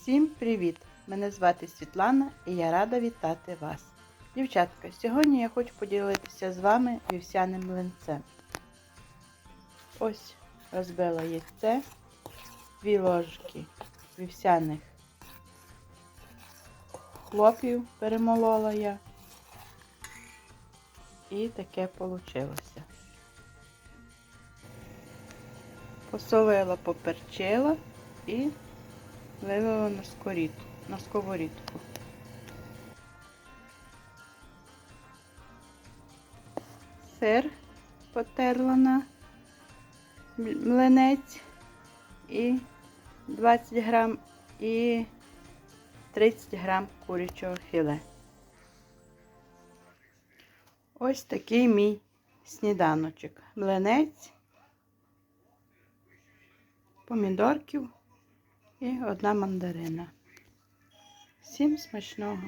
Всім привіт! Мене звати Світлана і я рада вітати вас. Дівчатка, сьогодні я хочу поділитися з вами вівсяним млинцем. Ось розбила яйце, дві ложки вівсяних хлопів перемолола я. І таке вийшло. Посолила, поперчила і вивела на скоріт, на сковорідку. Сир потерла на млинець і 20 грам і 30 грам курячого філе. Ось такий мій сніданочок. Млинець, помідорків і одна мандарина. Всім смачного!